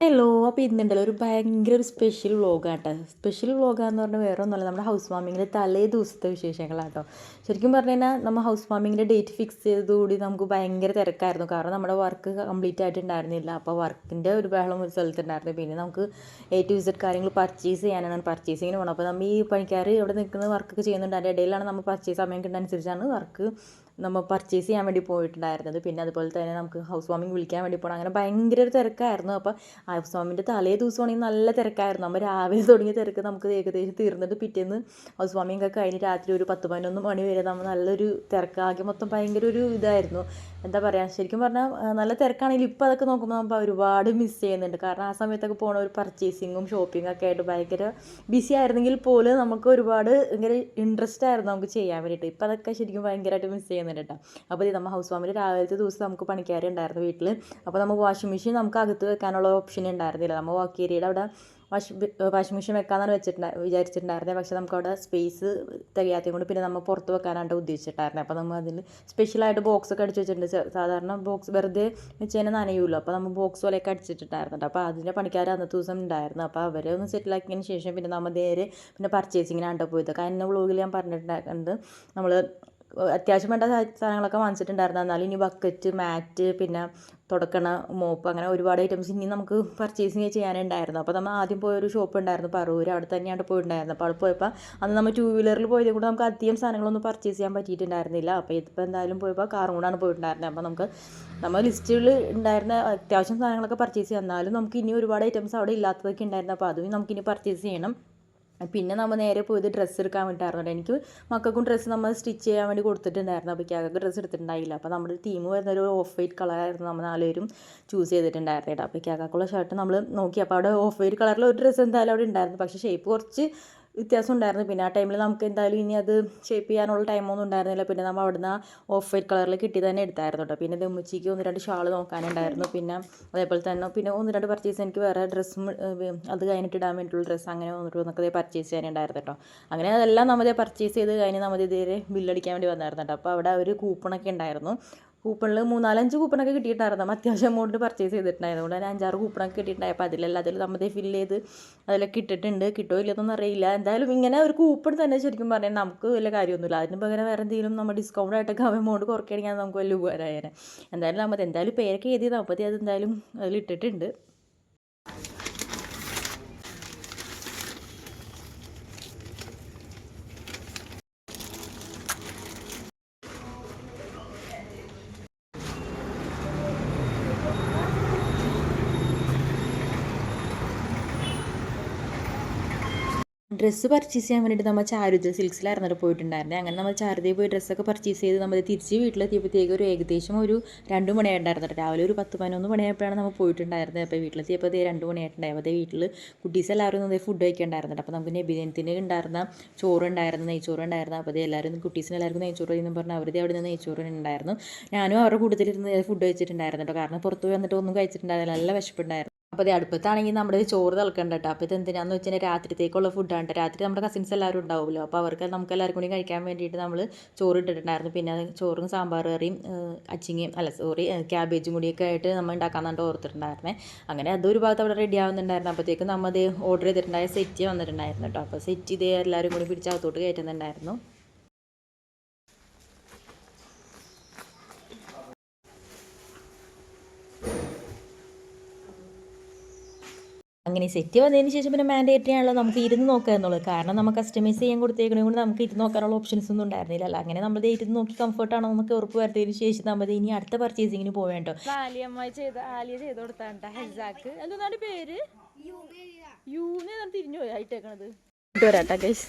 Hello അപ്പോൾ ഇന്നുണ്ടല്ലോ ഒരു ഭയങ്കര ഒരു സ്പെഷ്യൽ വ്ളോഗാട്ടോ സ്പെഷ്യൽ വ്ളോഗാന്ന് പറഞ്ഞാൽ വേറെ ഒന്നുമല്ല നമ്മുടെ ഹൗസ് വാമിങ്ങിന്റെ തലേ ദിവസത്തെ വിശേഷങ്ങളാട്ടോ. ശരിക്കും പറഞ്ഞു കഴിഞ്ഞാൽ നമ്മൾ ഹൗസ് വാമിങ്ങിന്റെ ഡേറ്റ് ഫിക്സ് ചെയ്തതുകൂടി നമുക്ക് ഭയങ്കര തിരക്കായിരുന്നു. കാരണം നമ്മുടെ വർക്ക് കംപ്ലീറ്റ് ആയിട്ടുണ്ടായിരുന്നില്ല. അപ്പോൾ വർക്കിന്റെ ഒരു ബഹളം ഒരു സ്ഥലത്തുണ്ടായിരുന്നു. പിന്നെ നമുക്ക് എ ടു വിസിറ്റ് കാര്യങ്ങൾ പർച്ചേസ് ചെയ്യാനാണ് പർച്ചേസിങ്ങിന് പോകണം അപ്പോൾ നമ്മൾ ഈ പണിക്കാർ ഇവിടെ നിൽക്കുന്ന വർക്കൊക്കെ ചെയ്യുന്നുണ്ട്. അതിന്റെ ഇടയിലാണ് നമ്മൾ പർച്ചേസ് സമയം കിട്ടുന്നതനുസരിച്ചാണ് വർക്ക് നമ്മൾ പർച്ചേസ് ചെയ്യാൻ വേണ്ടി പോയിട്ടുണ്ടായിരുന്നത്. പിന്നെ അതുപോലെ തന്നെ നമുക്ക് ഹൗസ് വാമിംഗ് വിളിക്കാൻ വേണ്ടി പോകണം അങ്ങനെ ഭയങ്കര ഒരു തിരക്കായിരുന്നു. അപ്പോൾ ഹൗസ് വാമിന്റെ തലേ ദിവസമാണെങ്കിൽ നല്ല തിരക്കായിരുന്നു. നമ്മൾ രാവിലെ തുടങ്ങിയ തിരക്ക് നമുക്ക് ഏകദേശം തീർന്നിട്ട് പിറ്റേന്ന് ഹൗസ് വാമിങ് ഒക്കെ കഴിഞ്ഞ് രാത്രി ഒരു പത്ത് പതിനൊന്ന് മണി വരെ നമ്മൾ നല്ലൊരു തിരക്കാകെ മൊത്തം ഭയങ്കര ഒരു ഇതായിരുന്നു. എന്താ പറയുക ശരിക്കും പറഞ്ഞാൽ നല്ല തിരക്കാണെങ്കിലും ഇപ്പോൾ അതൊക്കെ നോക്കുമ്പോൾ നമ്മൾ ഒരുപാട് മിസ് ചെയ്യുന്നുണ്ട്. കാരണം ആ സമയത്തൊക്കെ പോണ ഒരു പർച്ചേസിങ്ങും ഷോപ്പിംഗ് ഒക്കെ ആയിട്ട് ഭയങ്കര ബിസി ആയിരുന്നെങ്കിൽ പോലും നമുക്ക് ഒരുപാട് ഭയങ്കര ഇൻട്രസ്റ്റ് ആയിരുന്നു നമുക്ക് ചെയ്യാൻ വേണ്ടിയിട്ട്. ഇപ്പോൾ അതൊക്കെ ശരിക്കും ഭയങ്കരമായിട്ട് മിസ് ചെയ്യുന്നുണ്ട്. കേട്ടോ. അപ്പോൾ ഇത് നമ്മൾ ഹൗസ് വാമിൽ രാവിലത്തെ ദിവസം നമുക്ക് പണിക്കാരുണ്ടായിരുന്നു വീട്ടിൽ അപ്പോൾ നമുക്ക് വാഷിംഗ് മെഷീൻ നമുക്ക് അകത്ത് വെക്കാനുള്ള ഓപ്ഷൻ ഉണ്ടായിരുന്നില്ല. നമ്മൾ വർക്ക് ഏരിയയുടെ അവിടെ വാഷ് വാഷിംഗ് മെഷീൻ വെക്കാമെന്നാണ് വെച്ചിട്ടുണ്ടാ വിചാരിച്ചിട്ടുണ്ടായിരുന്നത് പക്ഷേ നമുക്ക് അവിടെ സ്പേസ് തികയാത്തത് കൊണ്ട് പിന്നെ നമ്മൾ പുറത്ത് വെക്കാനായിട്ട് ഉദ്ദേശിച്ചിട്ടായിരുന്നത് അപ്പോൾ നമ്മൾ അതിൽ സ്പെഷ്യലായിട്ട് ബോക്സ് ഒക്കെ അടിച്ച് വെച്ചിട്ടുണ്ട്. സാധാരണ ബോക്സ് വെറുതെ വെച്ച് കഴിഞ്ഞാൽ നനയുമല്ലോ അപ്പോൾ നമ്മൾ ബോക്സ് പോലെയൊക്കെ അടിച്ചിട്ടുണ്ടായിരുന്നുണ്ട്. അപ്പോൾ അതിന്റെ പണിക്കാർ അന്നത്തെ ദിവസം ഉണ്ടായിരുന്നു. അപ്പോൾ അവരെ ഒന്ന് സെറ്റിലാക്കിയതിന് ശേഷം പിന്നെ നമ്മൾ നേരെ പിന്നെ പർച്ചേസിങ്ങിനാണ്ടോ പോയത്. കഴിഞ്ഞ വ്ളോഗിൽ ഞാൻ പറഞ്ഞിട്ടുണ്ടായിട്ടുണ്ട്. നമ്മൾ അത്യാവശ്യം വേണ്ട സാധനങ്ങളൊക്കെ വാങ്ങിച്ചിട്ടുണ്ടായിരുന്നു. എന്നാലും ഇനി ബക്കറ്റ് മാറ്റ് പിന്നെ തുടക്കണ മോപ്പ് അങ്ങനെ ഒരുപാട് ഐറ്റംസ് ഇനി നമുക്ക് പർച്ചേസിങ് ചെയ്യാനുണ്ടായിരുന്നു. അപ്പോൾ നമ്മൾ ആദ്യം പോയൊരു ഷോപ്പ് ഉണ്ടായിരുന്നു പറവൂർ അവിടെ തന്നെയാണ് പോയിട്ടുണ്ടായിരുന്നത് അപ്പോൾ അവിടെ പോയപ്പോൾ അന്ന് നമ്മൾ ടൂ വീലറിൽ പോയത് കൂടെ നമുക്ക് അധികം സാധനങ്ങളൊന്നും പർച്ചേസ് ചെയ്യാൻ പറ്റിയിട്ടുണ്ടായിരുന്നില്ല. അപ്പോൾ ഇതിപ്പോൾ എന്തായാലും പോയപ്പോൾ കാറും കൂടാണ് പോയിട്ടുണ്ടായിരുന്നത് അപ്പോൾ നമുക്ക് നമ്മൾ ലിസ്റ്റിൽ ഉണ്ടായിരുന്ന അത്യാവശ്യം സാധനങ്ങളൊക്കെ പർച്ചേസ് ചെയ്യാം. എന്നാലും നമുക്ക് ഇനി ഒരുപാട് ഐറ്റംസ് അവിടെ ഇല്ലാത്തതൊക്കെ ഉണ്ടായിരുന്നു. അപ്പോൾ അതും നമുക്കിനി പർച്ചേസ് ചെയ്യണം. പിന്നെ നമ്മൾ നേരെ പോയത് ഡ്രസ്സ് എടുക്കാൻ വേണ്ടിയിട്ടായിരുന്നു എനിക്ക് മക്കൾക്കും ഡ്രസ്സ് നമ്മൾ സ്റ്റിച്ച് ചെയ്യാൻ വേണ്ടി കൊടുത്തിട്ടുണ്ടായിരുന്നു. അപ്പോൾ ഇക്കാക്ക് ഡ്രസ്സ് എടുത്തിട്ടുണ്ടായില്ല. അപ്പോൾ നമ്മുടെ തീം വരുന്ന ഒരു ഓഫ് വൈറ്റ് കളറായിരുന്നു നമ്മൾ നാലുപേരും ചൂസ് ചെയ്തിട്ടുണ്ടായിരുന്നു കേട്ടോ. അപ്പോൾ ഇക്കാക്കുള്ള ഷർട്ട് നമ്മൾ നോക്കി. അപ്പോൾ അവിടെ ഓഫ് വൈറ്റ് കളറിൽ ഒരു ഡ്രസ്സ് എന്തായാലും അവിടെ ഉണ്ടായിരുന്നു. പക്ഷേ ഷേപ്പ് കുറച്ച് വ്യത്യാസം ഉണ്ടായിരുന്നു പിന്നെ ആ ടൈമിൽ നമുക്ക് എന്തായാലും ഇനി അത് ഷേപ്പ് ചെയ്യാനുള്ള ടൈമൊന്നും ഉണ്ടായിരുന്നില്ല. പിന്നെ നമ്മൾ അവിടുന്ന് ഓഫ് വൈറ്റ് കളറിൽ കിട്ടി തന്നെ എടുത്തായിരുന്നു കേട്ടോ പിന്നെ ദമ്മുച്ചിക്ക് ഒന്ന് രണ്ട് ഷാൾ നോക്കാനുണ്ടായിരുന്നു. പിന്നെ അതേപോലെ തന്നെ പിന്നെ ഒന്ന് രണ്ട് പർച്ചേസ് എനിക്ക് വേറെ ഡ്രസ്സും അത് കഴിഞ്ഞിട്ട് ഇടാൻ വേണ്ടിയിട്ടുള്ള ഡ്രസ്സ് അങ്ങനെ വന്നിട്ട് നമുക്ക് പർച്ചേസ് ചെയ്യാനുണ്ടായിരുന്നു കേട്ടോ അങ്ങനെ അതെല്ലാം നമ്മൾ പർച്ചേസ് ചെയ്ത് കഴിഞ്ഞ് നമ്മൾ ഇതുവരെ ബില്ലടിക്കാൻ വേണ്ടി വന്നായിരുന്നു കേട്ടോ അപ്പോൾ അവിടെ ഒരു കൂപ്പണൊക്കെ ഉണ്ടായിരുന്നു. കൂപ്പണിൽ മൂന്നാലഞ്ച് കൂപ്പണൊക്കെ കിട്ടിയിട്ടുണ്ടായിരുന്നു. നമ്മൾ അത്യാവശ്യം എമൗണ്ട് പർച്ചേസ് ചെയ്തിട്ടുണ്ടായിരുന്നു. അതുകൊണ്ട് തന്നെ അഞ്ചാറ് കൂപ്പണൊക്കെ കിട്ടിയിട്ടുണ്ടായപ്പോൾ അതിലെല്ലാം അതിൽ നമ്മൾ ഫില്ല് ചെയ്ത് അതിലൊക്കെ ഇട്ടിട്ടുണ്ട്. കിട്ടുമോ ഇല്ലെന്നൊന്നും അറിയില്ല. എന്തായാലും ഇങ്ങനെ ഒരു കൂപ്പൺ തന്നെ ശരിക്കും പറഞ്ഞാൽ നമുക്ക് വലിയ കാര്യമൊന്നുമില്ല. അതിന് പകരം വേറെ എന്തെങ്കിലും നമ്മൾ ഡിസ്കൗണ്ട് ആയിട്ടൊക്കെ എമൗണ്ട് കുറയ്ക്കുകയാണെങ്കിൽ നമുക്ക് വലിയ ഉപകാരമായേനെ. എന്തായാലും നമ്മൾ എന്തായാലും പേരൊക്കെ എഴുതി അപ്പോൾ അത് എന്തായാലും അതിൽ ഇട്ടിട്ടുണ്ട്. ഡ്രസ്സ് പർച്ചേസ് ചെയ്യാൻ വേണ്ടിയിട്ട് നമ്മൾ ചാരുത സിൽക്സിലായിരുന്നു പോയിട്ടുണ്ടായിരുന്നത് അങ്ങനെ നമ്മൾ ചാരുതയിൽ പോയി ഡ്രസ്സൊക്കെ പർച്ചേസ് ചെയ്ത് നമ്മൾ തിരിച്ച് വീട്ടിലെത്തിയപ്പോഴത്തേക്ക് ഒരു ഏകദേശം ഒരു രണ്ട് മണിയായിട്ടുണ്ടായിരുന്നു. രാവിലെ ഒരു പത്ത് പതിനൊന്ന് മണിയായപ്പോഴാണ് നമ്മൾ പോയിട്ടുണ്ടായിരുന്നത് അപ്പോൾ വീട്ടിലെത്തിയപ്പോൾ അതേ രണ്ട് മണിയായിട്ടുണ്ടായി. അപ്പോൾ അതേ വീട്ടിൽ കുട്ടീസ് എല്ലാവരും അതേ ഫുഡ് കഴിക്കണ്ടായിരുന്നുണ്ട് അപ്പോൾ നമുക്ക് നബിദിനത്തിന് ഉണ്ടായിരുന്ന ചോറ് ഉണ്ടായിരുന്നു നെയ്ച്ചോറ് ഉണ്ടായിരുന്നു. അപ്പോൾ അതേ എല്ലാവരും കുട്ടീസിന് എല്ലാവർക്കും നെയ്ച്ചോറ് എന്ന് പറഞ്ഞാൽ അവരുടെ അവിടെ നിന്ന് നെയ്ച്ചോറ് ഉണ്ടായിരുന്നു ഞാനും അവരുടെ കൂട്ടത്തിലിരുന്ന് ഫുഡ് കഴിച്ചിട്ടുണ്ടായിരുന്നു കേട്ടോ കാരണം പുറത്ത് വന്നിട്ട് ഒന്നും കഴിച്ചിട്ടുണ്ടായിരുന്നില്ല. നല്ല വിശപ്പുണ്ടായിരുന്നു. അപ്പോൾ അത് അടുപ്പത്താണെങ്കിൽ നമ്മൾ ചോറ് തിളക്കണ്ട കേട്ടോ അപ്പോൾ ഇത് എന്തിനാന്ന് വെച്ചാൽ രാത്രിത്തേക്കുള്ള ഫുഡാണ് കേട്ടോ രാത്രി നമ്മുടെ കസിൻസ് എല്ലാവരും ഉണ്ടാവുമല്ലോ. അപ്പോൾ അവർക്ക് നമുക്ക് എല്ലാവർക്കും കൂടി കഴിക്കാൻ വേണ്ടിയിട്ട് നമ്മൾ ചോറ് ഇട്ടിട്ടുണ്ടായിരുന്നു. പിന്നെ ചോറും സാമ്പാർ കറിയും അച്ചിങ്ങയും അല്ല സോറി ക്യാബേജും കൂടിയൊക്കെ ആയിട്ട് നമ്മൾ ഉണ്ടാക്കാമെന്നാണ് ഓർത്തിട്ടുണ്ടായിരുന്നേ. അങ്ങനെ അതൊരു ഭാഗത്ത് അവിടെ റെഡി ആവുന്നുണ്ടായിരുന്നു. അപ്പോഴത്തേക്കും നമ്മൾ ഓർഡർ ചെയ്തിട്ടുണ്ടായ സെറ്റ് വന്നിട്ടുണ്ടായിരുന്നു കേട്ടോ അപ്പോൾ സെറ്റ് ഇതേ എല്ലാവരും കൂടി പിടിച്ച് അകത്തോട്ട് കയറ്റുന്നുണ്ടായിരുന്നു. അങ്ങനെ സെറ്റ് വന്നതിന് ശേഷം പിന്നെ മാൻഡേറ്ററി ആണല്ലോ നമുക്ക് ഇരുന്ന് നോക്കുക എന്നുള്ളത്. കാരണം നമുക്ക് കസ്റ്റമൈസ് ചെയ്യാൻ കൊടുത്തേക്കണേ കൊണ്ട് നമുക്ക് ഇരുന്ന് നോക്കാനുള്ള ഓപ്ഷൻസ് ഒന്നും ഉണ്ടായിരുന്നില്ല. അല്ല അങ്ങനെ നമ്മൾ ദേ ഇരുന്ന് നോക്കി കംഫർട്ട് ആണോ നമുക്ക് ഉറപ്പ് വരുത്തിയതിന് ശേഷം നമ്മൾ ഇനി അടുത്ത പർച്ചേസിങ്ങിന് പോവേണ്ടോ ആലിയമ്മ ചെയ്ത ആലിയ ചെയ്ത് കൊടുത്താണ്ട ഹെസാക്ക്. എന്താണ് പേര്? യൂന്ന് തിരിഞ്ഞു പോയി ആയിട്ടേക്കണത് വരാട്ടാ ഗൈസ്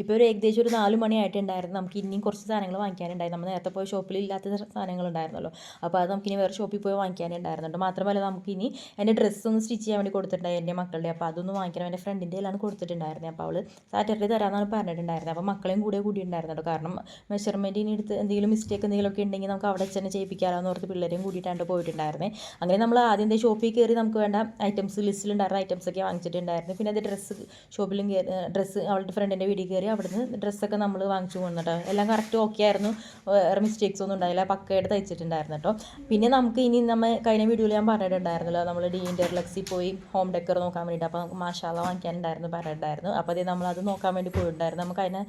ഇപ്പോൾ ഒരു ഏകദേശം ഒരു നാല് മണിയായിട്ടുണ്ടായിരുന്നു. നമുക്ക് ഇനിയും കുറച്ച് സാധനങ്ങൾ വാങ്ങിക്കാനുണ്ടായി നമ്മൾ നേരത്തെ പോയ ഷോപ്പിൽ ഇല്ലാത്ത സാധനങ്ങൾ ഉണ്ടായിരുന്നല്ലോ അപ്പോൾ അത് നമുക്ക് ഇനി വേറെ ഷോപ്പിൽ പോയി വാങ്ങിക്കാനുണ്ടായിരുന്നുണ്ട്. മാത്രമല്ല നമുക്ക് ഇനി എന്റെ ഡ്രസ്സ് ഒന്ന് സ്റ്റിച്ച് ചെയ്യാൻ വേണ്ടി കൊടുത്തിട്ടുണ്ടായി എന്റെ മക്കളുടെ. അപ്പോൾ അതൊന്ന് വാങ്ങിക്കണം. എന്റെ ഫ്രണ്ടിന്റെ കയ്യിലാണ് കൊടുത്തിട്ടുണ്ടായിരുന്നത് അപ്പോൾ അവൾ സാറ്റർഡേ തരാമെന്നാണ് പറഞ്ഞിട്ടുണ്ടായിരുന്നത് അപ്പോൾ മക്കളെയും കൂടെ കൂടി ഉണ്ടായിരുന്നു കാരണം മെഷർമെന്റ് ഇനി എടുത്ത് എന്തെങ്കിലും മിസ്റ്റേക്ക് എന്തെങ്കിലും ഒക്കെ ഉണ്ടെങ്കിൽ നമുക്ക് അവിടെ തന്നെ ചെയ്യിപ്പിക്കാമെന്ന് ഓർത്ത് പിള്ളേരെയും കൂടിയിട്ടാണ് പോയിട്ടുണ്ടായിരുന്നത് അങ്ങനെ നമ്മൾ ആദ്യം ഷോപ്പിൽ കയറി നമുക്ക് വേണ്ട ഐറ്റംസ് ലിസ്റ്റിലുണ്ടായിരുന്ന ഐറ്റംസ് ഒക്കെ വാങ്ങിച്ചിട്ടുണ്ടായിരുന്നു. പിന്നെ അത് ഡ്രസ്സ് ഷോപ്പിലും ഡ്രസ്സ് അവളുടെ ഫ്രണ്ട് ഫ്രണ്ടിന്റെ വീട്ടിൽ കയറി അവിടുന്ന് ഡ്രസ്സൊക്കെ നമ്മൾ വാങ്ങിച്ചു കൊണ്ടിട്ടോ എല്ലാം കറക്റ്റ് ഓക്കെ ആയിരുന്നു. വേറെ മിസ്റ്റേക്സ് ഒന്നും ഉണ്ടായില്ല. പക്കയായിട്ട് തയ്ച്ചിട്ടുണ്ടായിരുന്നു കേട്ടോ. പിന്നെ നമുക്ക് ഇനി നമ്മൾ കഴിഞ്ഞ വീഡിയോയിൽ ഞാൻ പറഞ്ഞിട്ടുണ്ടായിരുന്നല്ലോ നമ്മൾ ഡി ഇന്റർലക്സിൽ പോയി ഹോം ഡെക്കർ നോക്കാൻ വേണ്ടിയിട്ട്. അപ്പോൾ നമുക്ക് മാഷാല വാങ്ങിക്കാനുണ്ടായിരുന്നു പറഞ്ഞിട്ടുണ്ടായിരുന്നു. അപ്പോൾ അതേ നമ്മളത് നോക്കാൻ വേണ്ടി പോയിട്ടുണ്ടായിരുന്നു. നമുക്ക് അതിന്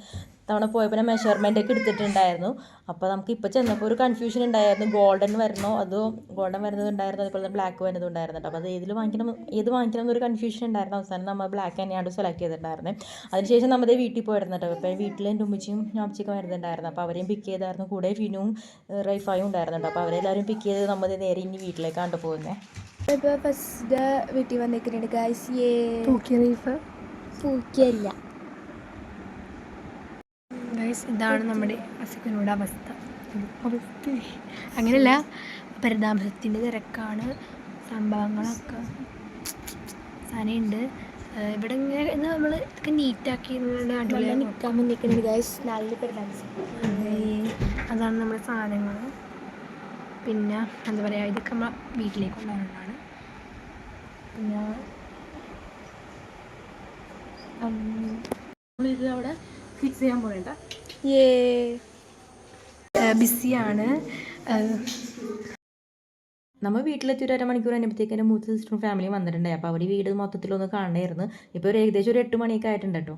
തവണ പോയപ്പോൾ മെഷർമെന്റ് ഒക്കെ എടുത്തിട്ടുണ്ടായിരുന്നു. അപ്പോൾ നമുക്ക് ഇപ്പോൾ ചെന്നപ്പോൾ ഒരു കൺഫ്യൂഷൻ ഉണ്ടായിരുന്നു. ഗോൾഡൻ വരണോ അതോ ഗോൾഡൻ വരുന്നത് ഉണ്ടായിരുന്നു? അതുപോലെ തന്നെ ബ്ലാക്ക് വരുന്നത് ഉണ്ടായിരുന്നു അപ്പോൾ അത് ഏതിൽ വാങ്ങിക്കണം? ഏത് വാങ്ങിക്കണം എന്നൊരു കൺഫ്യൂഷൻ ഉണ്ടായിരുന്നു. അവസാനം നമ്മൾ ബ്ലാക്ക് തന്നെയാണ് സെലക്ട് ചെയ്തിട്ടുണ്ടായിരുന്നത് അതിനുശേഷം നമ്മുടെ വീട്ടിൽ പോയിരുന്നു കേട്ടോ. അപ്പോൾ വീട്ടിൽ എന്റെ ഉമ്മച്ചിയും ഞാപ്പച്ചിയൊക്കെ വരുന്നുണ്ടായിരുന്നു. അപ്പോൾ അവരെയും പിക്ക് ചെയ്തായിരുന്നു. കൂടെ ഫിനും റൈഫായും ഉണ്ടായിരുന്നു കേട്ടോ. അപ്പോൾ അവരെല്ലാവരും പിക്ക് ചെയ്ത് നമ്മൾ നേരെ ഇനി വീട്ടിലേക്കാണ് പോകുന്നത് ഇപ്പോൾ ഫസ്റ്റ് വീട്ടിൽ വന്നിരിക്കുന്നുണ്ട് ഗായ്സ് ഏ പൂക്കിയല്ല ഗൈസ് ഇതാണ് നമ്മുടെ അസുഖനോട് അവസ്ഥ. അവസ്ഥ. അങ്ങനെയല്ല പരിതാമസത്തിന്റെ തിരക്കാണ് സംഭവങ്ങളൊക്കെ സാധനമുണ്ട് ഇവിടെ ഇങ്ങനെ നമ്മൾ ഇതൊക്കെ നീറ്റാക്കി നിൽക്കാൻ വന്നിരിക്കുന്നുണ്ട് ഗൈസ് നല്ല പെരുന്നാൾ അതാണ് നമ്മുടെ സാധനങ്ങൾ. പിന്നെ എന്താ പറയുക ഇതൊക്കെ നമ്മൾ വീട്ടിലേക്ക് കൊണ്ടുവരുന്നതാണ്. പിന്നെ നമ്മളിത് അവിടെ ഫിക്സ് ചെയ്യാൻ പോകണ്ട ഏ ബിസിയാണ്. നമ്മൾ വീട്ടിലെത്തി ഒരു അരമണിക്കൂർ കഴിഞ്ഞപ്പോഴത്തേക്ക് എന്റെ മൂത്ത സിസ്റ്ററും ഫാമിലി വന്നിട്ടുണ്ടായി അപ്പോൾ അവർ വീട് മൊത്തത്തിലൊന്ന് കാണണമായിരുന്നു ഇപ്പോൾ ഒരു ഏകദേശം ഒരു എട്ട് മണിയൊക്കെ ആയിട്ടുണ്ട് കേട്ടോ.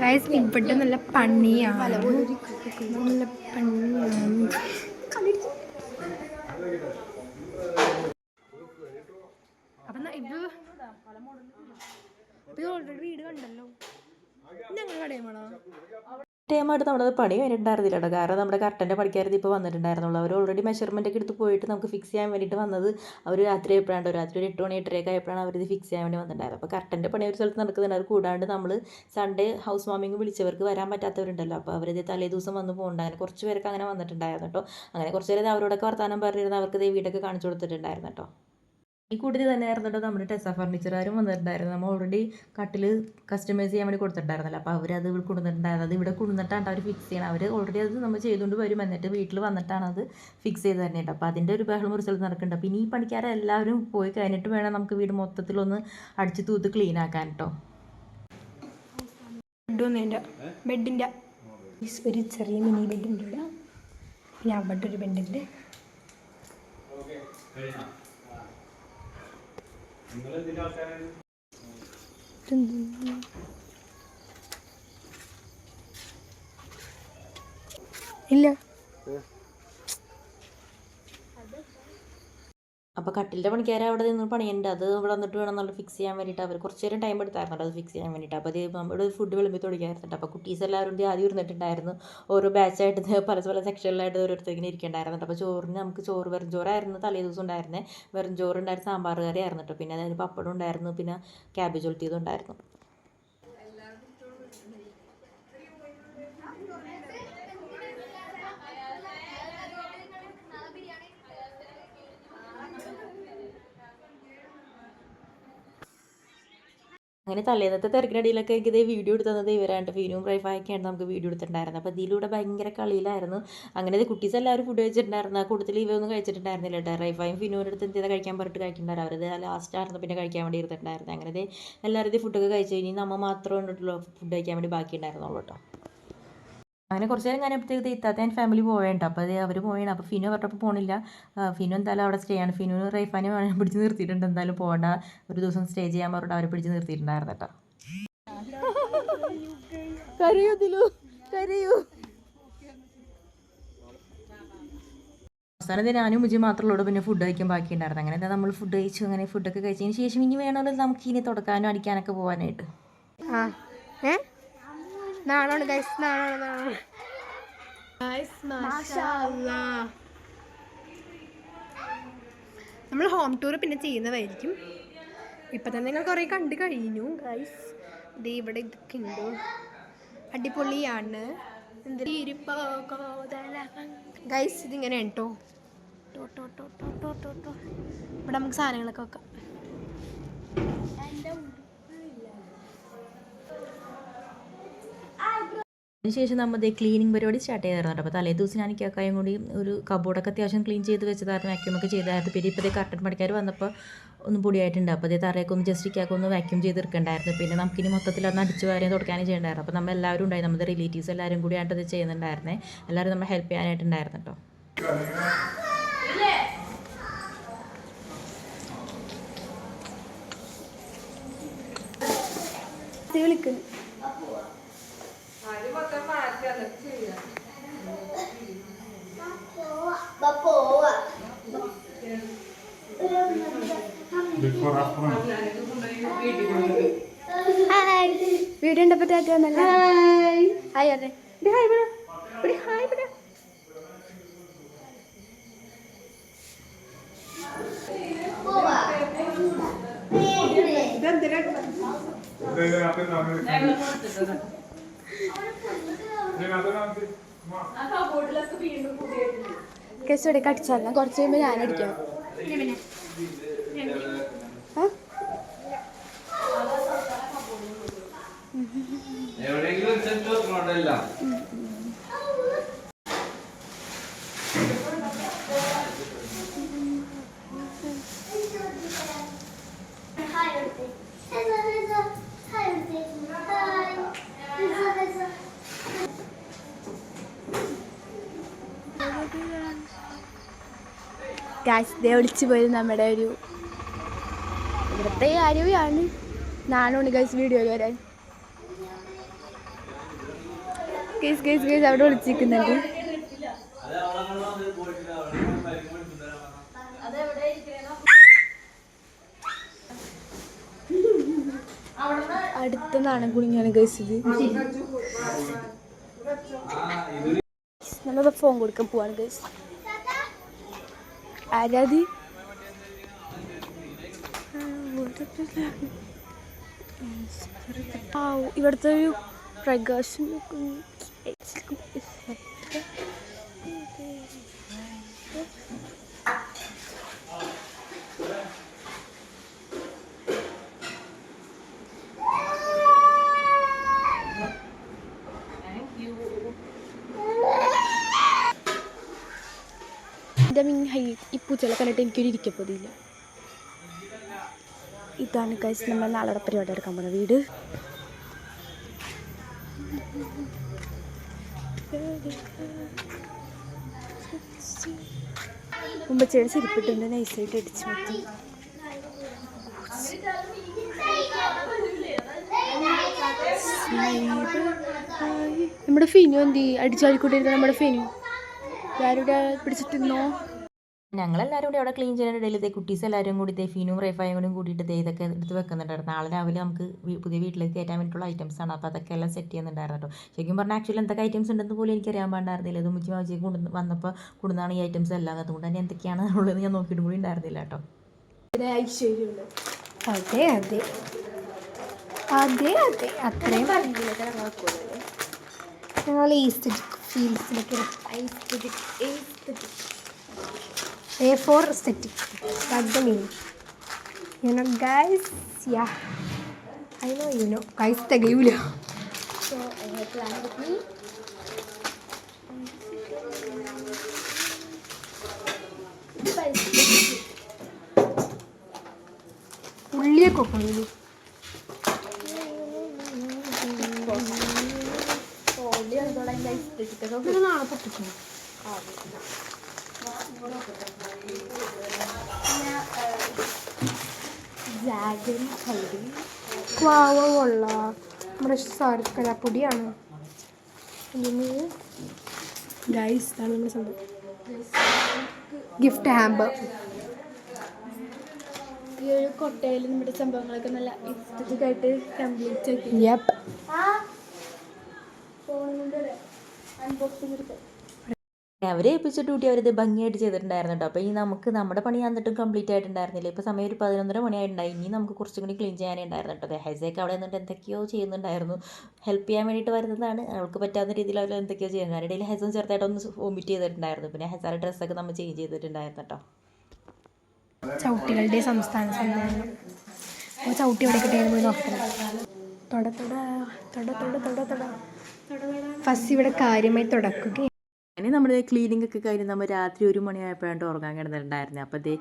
ഗൈസ് ഇവിടെ നല്ല പണിയാണ്. നല്ല പണിയാണ്. അപ്പം ഇത് ഓൾറെഡി വീട് കണ്ടല്ലോ. ഞങ്ങൾ കടയിൽ നമ്മളത് പണി കഴിഞ്ഞിട്ടുണ്ടായിരുന്നില്ല കേട്ടോ കാരണം നമ്മുടെ കർട്ടന്റെ പണിക്കാരത് ഇപ്പോൾ വന്നിട്ടുണ്ടായിരുന്നുള്ളൂ. അവർ ഓൾറെഡി മെഷർമെന്റ് എടുത്ത് പോയിട്ട് നമുക്ക് ഫിക്സ് ചെയ്യാൻ വേണ്ടിയിട്ട് വന്നത് അവർ രാത്രി എപ്പോഴാണ് രാത്രി ഒരു എട്ട് മണി എട്ടരയൊക്കെ ആയപ്പോഴാണ് അവരിത് ഫിക്സ് ചെയ്യാൻ വേണ്ടി വന്നിട്ടുണ്ടായത് അപ്പോൾ കർട്ടന്റെ പണി ഒരു സ്ഥലത്ത് നടക്കുന്നുണ്ട്. അത് കൂടാണ്ട് നമ്മൾ സൺഡേ ഹൗസ് വാമിങ് വിളിച്ചവർക്ക് വരാൻ പറ്റാത്തവരുണ്ടല്ലോ. അപ്പോൾ അവരിത് തലേ ദിവസം വന്ന് പോകുന്നുണ്ട് അങ്ങനെ കുറച്ച് പേർക്ക് അങ്ങനെ വന്നിട്ടുണ്ടായിരുന്നു കേട്ടോ. അങ്ങനെ കുറച്ച് പേര് അവരോടൊക്കെ വർത്തമാനം പറഞ്ഞിരുന്നു. അവർക്ക് വീടൊക്കെ കാണിച്ചു കൊടുത്തിട്ടുണ്ടായിരുന്നു കേട്ടോ. ഈ കൂട്ടത്തിൽ തന്നെ ആയിരുന്നു കേട്ടോ നമ്മുടെ ടെസ ഫർണിച്ചറുകാരും വന്നിട്ടുണ്ടായിരുന്നു നമ്മൾ ഓൾറെഡി കട്ടിൽ കസ്റ്റമൈസ് ചെയ്യാൻ വേണ്ടി കൊടുത്തിട്ടുണ്ടായിരുന്നല്ലോ. അപ്പോൾ അവരത് ഇവിടെ കൊടുത്തിട്ടുണ്ടായിരുന്നത് അത് ഇവിടെ കൊടുത്തിട്ടാണ് അവർ ഫിക്സ് ചെയ്യണം അവർ ഓൾറെഡി അത് നമ്മൾ ചെയ്തുകൊണ്ട് വരും. എന്നിട്ട് വീട്ടിൽ വന്നിട്ടാണ് അത് ഫിക്സ് ചെയ്ത് തന്നെയുണ്ട് അപ്പോൾ അതിന്റെ ഒരു ബഹളം ഒരു സ്ഥലത്ത് നടക്കുന്നുണ്ട്. അപ്പോൾ ഇനി ഈ പണിക്കാരെല്ലാവരും പോയി കഴിഞ്ഞിട്ട് വേണം നമുക്ക് വീട് മൊത്തത്തിലൊന്ന് അടിച്ച് തൂത്ത് ക്ലീൻ ആക്കാൻ കേട്ടോ ബെഡ് ഒന്നതിന്റെ ബെഡിന്റെ ഒരു ചെറിയ മിനി ബെഡ് ഉണ്ട് ഇവിടെ. പിന്നെ അവിടെ ഒരു ബെഡുണ്ട് ഇല്ല. അപ്പോൾ കട്ടിലിന്റെ പണിക്കാരെ അവിടെ നിന്ന് പണിയുണ്ട്. അത് ഇവിടെ വന്നിട്ട് വേണം നല്ല ഫിക്സ് ചെയ്യാൻ വേണ്ടിയിട്ട്. അവർ കുറച്ച് നേരം ടൈം എടുത്തായിരുന്നു അത് ഫിക്സ് ചെയ്യാൻ വേണ്ടിയിട്ട്. അപ്പോൾ അത് നമ്മുടെ ഫുഡ് വിളമ്പി തുടങ്ങിയായിരുന്നു അപ്പോൾ കുട്ടീസ് എല്ലാവരും ആദ്യം ഇരുന്നിട്ടുണ്ടായിരുന്നു. ഓരോ ബാച്ചായിട്ട് പല പല സെക്ഷനിലായിട്ട് ഓരോരുത്തരിങ്ങനെ ഇരിക്കേണ്ടായിരുന്നു അപ്പോൾ ചോറിന് നമുക്ക് ചോറ് വെറും ചോറായിരുന്നു തലേ ദിവസം ഉണ്ടായിരുന്നത് വെറും ചോറ് ഉണ്ടായിരുന്നു സാമ്പാർ കറി ആയിരുന്നു കേട്ടോ പിന്നെ അതിന് പപ്പടം ഉണ്ടായിരുന്നു. പിന്നെ ക്യാബേജ് ഒലത്തിയതും ഉണ്ടായിരുന്നു. അങ്ങനെ തലേന്നത്തെ തിരക്കിനിടയിലൊക്കെ എനിക്ക് ഇതേ വീഡിയോ എടുത്തു തന്നത് ഫീനും റൈഫായൊക്കെയാണ് നമുക്ക് വീഡിയോ എടുത്തിട്ടുണ്ടായിരുന്നത് അപ്പോൾ ഇതിലൂടെ ഭയങ്കര കളിയിലായിരുന്നു. അങ്ങനെ ഇത് കുട്ടീസ് എല്ലാവരും ഫുഡ് കഴിച്ചിട്ടുണ്ടായിരുന്നു. ആ കൂട്ടത്തിൽ ഇവയൊന്നും കഴിച്ചിട്ടുണ്ടായിരുന്നില്ല കേട്ടോ. റൈഫായും ഫിനുവിന്റെ അടുത്ത് എന്തെങ്കിലും കഴിക്കാൻ പറഞ്ഞിട്ട് കഴിക്കുന്നുണ്ടായിരുന്നു അവരത് ലാസ്റ്റ് ആയിരുന്നു പിന്നെ കഴിക്കാൻ വേണ്ടി ഇരുന്നിട്ടുണ്ടായിരുന്നു അങ്ങനെ എല്ലാവരും ഇത് ഫുഡൊക്കെ കഴിച്ചു ഇനി നമ്മൾ മാത്രമേ ഉണ്ടല്ലോ. ഫുഡ് കഴിക്കാൻ വേണ്ടി ബാക്കി ഉണ്ടായിരുന്നുള്ളൂ കേട്ടോ. അങ്ങനെ കുറച്ച് നേരം കഴിഞ്ഞപ്പോഴത്തേക്ക് ഇത്താത്ത ഫാമിലി പോവേണ്ട. അപ്പോൾ അത് അവർ പോയാണ് അപ്പോൾ ഫിനു പറഞ്ഞപ്പോൾ പോണില്ല. ഫിനു എന്തായാലും അവിടെ സ്റ്റേ ആണ്. ഫിനു റൈഫാനെ പിടിച്ച് നിർത്തിയിട്ടുണ്ട്. എന്തായാലും പോകണ്ട ഒരു ദിവസം സ്റ്റേ ചെയ്യാൻ പറഞ്ഞിട്ട് അവരെ പിടിച്ച് നിർത്തിയിട്ടുണ്ടായിരുന്നു കേട്ടോ. ദിലു. കരയൂ. അവസാനം ഞാനും മുജി മാത്രമേ ഉള്ളൂ. പിന്നെ ഫുഡ് കഴിക്കാൻ ബാക്കി ഉണ്ടായിരുന്നു. അങ്ങനെ നമ്മൾ ഫുഡ് കഴിച്ചു. അങ്ങനെ ഫുഡൊക്കെ കഴിച്ചതിന് ശേഷം ഇനി വേണമല്ലോ നമുക്ക് ഇനി തുടക്കാനും അടിക്കാനൊക്കെ പോകാനായിട്ട് ആ ഏ? നാളാണ് ഗൈസ് നാളാണ് നാളാണ് നമ്മൾ ഹോം ടൂർ പിന്നെ ചെയ്യുന്നതായിരിക്കും. ഇപ്പം തന്നെ നിങ്ങൾ കുറേ കണ്ടു കഴിഞ്ഞു ഗൈസ് ഇത് ഇവിടെ ഇതൊക്കെ ഉണ്ട് അടിപൊളിയാണ്. ഗൈസ് ഇതിങ്ങനെ കേട്ടോ ഇവിടെ നമുക്ക് സാധനങ്ങളൊക്കെ വെക്കാം. അതിനുശേഷം നമ്മൾ ക്ലീനിങ് പരിപാടി സ്റ്റാർട്ട് ചെയ്തായിരുന്നു അപ്പോൾ തലേ ദിവസം ഞാൻ ഇക്കാക്കായും കൂടി ഒരു കബോർഡൊക്കെ അത്യാവശ്യം ക്ലീൻ ചെയ്ത് വെച്ചതായിരുന്നു. വാക്യൂം ഒക്കെ ചെയ്തായിരുന്നു പിന്നെ ഇപ്പോൾ കർട്ടൻ പണിക്കാർ വന്നപ്പോൾ ഒന്ന് പൊടിയായിട്ടുണ്ട്. അപ്പോൾ അതേ തറയൊക്കെ ഒന്ന് ജസ്റ്റ് ഇക്കാക്ക ഒന്ന് വാക്യൂം ചെയ്തെടുക്കണ്ടായിരുന്നു. പിന്നെ നമുക്കിനി മൊത്തത്തിൽ ഒന്ന് അടിച്ച് വാരാൻ തുടക്കാനും ചെയ്യണ്ടായിരുന്നു. അപ്പോൾ നമ്മൾ എല്ലാവരും ഉണ്ടായി. നമ്മുടെ റിലേറ്റീവ്സ് എല്ലാവരും കൂടി ആയിട്ട് ഇത് ചെയ്യുന്നുണ്ടായിരുന്നേ. എല്ലാവരും നമ്മൾ ഹെൽപ്പ് ചെയ്യാനായിട്ടുണ്ടായിരുന്നു കേട്ടോ. വിളിക്കുന്നു ഹായ് വീഡിയോ ഉണ്ടപ്പോഴത്തേക്ക് നല്ല ഹായ് ഹായ് അതെ. ഹായ് ഇവിടെ. ഒരു ഹായ് ഇവിടെ. കേസ് ഇവിടെ കടിച്ചാൽ കുറച്ച് കഴിയുമ്പോൾ ഞാൻ ഗാസ് ഒളിച്ചു പോയത് നമ്മുടെ ഒരു ഇവിടുത്തെ ആരുമാണ് നാണുണ്ട് ഗൈസ് വീഡിയോയിൽ വരാൻ. കേസ് കേസ് കേസ് അവിടെ ഒളിച്ചിരിക്കുന്നുണ്ട്. അടുത്ത നാണം കുടുങ്ങിയാണ് ഗൈസ് ഇത്. നമ്മളിപ്പോ ഫോൺ കൊടുക്കാൻ പോവാണ് ഗൈസ് ആരാത് ഇവിടുത്തെ ഒരു പ്രകാശം എന്റെ മീൻ ഹൈ ഈ പൂച്ചകളെ കണ്ടിട്ട് എനിക്കൊരു ഇരിക്കപ്പോതില്ല ഇതാണ് കഴിച്ച് നമ്മൾ നാളെ പരിപാടി എടുക്കാൻ പോകുന്ന വീട്. ഉമ്മച്ചയുടെ ചെരുപ്പിട്ടുണ്ട് നൈസായിട്ട് അടിച്ചു പറ്റി നമ്മുടെ ഫിനു എന്തി അടിച്ചാലിക്കൂട്ടിരുന്ന നമ്മുടെ ഫിനു. ആരുടെ പിടിച്ചിട്ടിരുന്നോ? ഞങ്ങളെല്ലാവരും കൂടി അവിടെ ക്ലീൻ ചെയ്യുന്ന ഇടയിൽ ഇതേ കുട്ടീസ് എല്ലാവരും കൂടി ഇതേ ഫീനും റേഫായും കൂടി കൂടിയിട്ട് ദേ ഇതൊക്കെ എടുത്ത് വെക്കുന്നുണ്ടായിരുന്നു. നാളെ രാവിലെ നമുക്ക് പുതിയ വീട്ടിലേക്ക് കയറ്റാൻ വേണ്ടിയിട്ടുള്ള ഐറ്റംസ് ആണ്. അപ്പോൾ അതൊക്കെ എല്ലാം സെറ്റ് ചെയ്യുന്നുണ്ടായിരുന്നു കേട്ടോ. ശരിക്കും പറഞ്ഞാൽ ആക്ച്വലി എന്തൊക്കെ ഐറ്റംസ് ഉണ്ടെന്ന് പോലും എനിക്കറിയാൻ അറിയാൻ പാടില്ലായിരുന്നില്ല. ഇത് മുച്ചി മാവച്ചി കൊണ്ട് വന്നപ്പോൾ കൂടുന്നതാണ് ഈ ഐറ്റംസ് എല്ലാം. അതുകൊണ്ട് തന്നെ എന്തൊക്കെയാണ് ഉള്ളത് ഞാൻ നോക്കിയിട്ടും കൂടി ഉണ്ടായിരുന്നില്ല കേട്ടോ. ഐശ്വര്യമുണ്ട് അതെ അതെ. അതെ അതെ. അത്രയും ഞങ്ങൾ aesthetic ഫീൽഡ്സിലേക്ക് a four set that's the meaning you know guys yeah I know you know guys തികയൂല. ഉള്ളിയൊക്കെ കൊണ്ടു നാളെ പൊട്ടിക്കുന്നു വാവ കൊള്ള നമ്മുടെ സാരക്കലാപ്പൊടിയാണ് ഗൈസ് ഇതാണ് നമ്മുടെ സംഭവം. ഗിഫ്റ്റ് ഹാമ്പർ ഈ ഒരു കൊട്ടയിൽ നമ്മുടെ സംഭവങ്ങളൊക്കെ നല്ല ആയിട്ട് കംപ്ലീറ്റ് ആക്കി. അൺബോക്സിംഗ് എടുക്കാം. അവരെ ഏൽപ്പിച്ച ഡ്യൂട്ടി അവരത് ഭംഗിയായിട്ട് ചെയ്തിട്ടുണ്ടായിരുന്നു കേട്ടോ അപ്പോൾ ഈ നമുക്ക് നമ്മുടെ പണി എന്നിട്ടും കംപ്ലീറ്റ് ആയിട്ടുണ്ടായിരുന്നില്ല. ഇപ്പോൾ സമയം ഒരു പതിനൊന്നര മണിയായിട്ടുണ്ടായി. ഇനി നമുക്ക് കുറച്ചും കൂടി ക്ലീൻ ചെയ്യാനേ ഉണ്ടായിരുന്നു കേട്ടോ ഹൈസേക്ക് അവിടെ നിന്നിട്ട് എന്തൊക്കെയോ ചെയ്യുന്നുണ്ടായിരുന്നു. ഹെൽപ്പ് ചെയ്യാൻ വേണ്ടിയിട്ട് വരുന്നതാണ്. അവൾക്ക് പറ്റാവുന്ന രീതിയിൽ അവർ എന്തൊക്കെയോ ചെയ്യുന്നത് അതിനിടയിൽ ഹെസൻ ചെറുതായിട്ടൊന്ന് വോമിറ്റ് ചെയ്തിട്ടുണ്ടായിരുന്നു. പിന്നെ ഹെസാറെ ഡ്രസ്സൊക്കെ നമ്മൾ ചേഞ്ച് ചെയ്തിട്ടുണ്ടായിരുന്നു കേട്ടോ ചവിട്ടികളുടെ സംസ്ഥാന സമ്മേളനം. ഫസ്റ്റ് ഇവിടെ കാര്യമായി തുടക്കുക അങ്ങനെ നമ്മുടെ ക്ലീനിങ് ഒക്കെ കഴിഞ്ഞ് നമ്മൾ രാത്രി ഒരു മണിയായപ്പോഴാണ് ഉറങ്ങാൻ കിടന്നിട്ടുണ്ടായിരുന്നത് അപ്പോൾ ദേ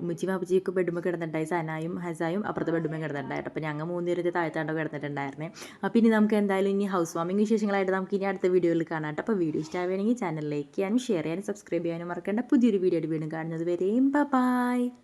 ഉമ്മച്ചി മാപ്പച്ചിയൊക്കെ ബെഡ്മ കിടന്നിട്ടുണ്ടായി. സനായും ഹസായും അപ്പുറത്തെ ബെഡ്മ കിടന്നിട്ടുണ്ടായിരുന്നു. അപ്പോൾ ഞങ്ങൾ മൂന്ന് മൂന്നുപേരത്തെ താഴ്ത്താണ്ടോ കിടന്നിട്ടുണ്ടായിരുന്നേ. അപ്പോൾ ഇനി നമുക്ക് എന്തായാലും ഇനി ഹൗസ് വാമിംഗ് വിശേഷങ്ങളായിട്ട് നമുക്ക് ഇനി അടുത്ത വീഡിയോയിൽ കാണാം അപ്പോൾ വീഡിയോ ഇഷ്ടമാവുകയാണെങ്കിൽ ചാനൽ ലൈക്ക് ചെയ്യാനും ഷെയർ ചെയ്യാനും സബ്സ്ക്രൈബ് ചെയ്യാനും മറക്കേണ്ട. പുതിയൊരു വീഡിയോ വീണ്ടും കാണുന്നത് വരെയും. ബൈ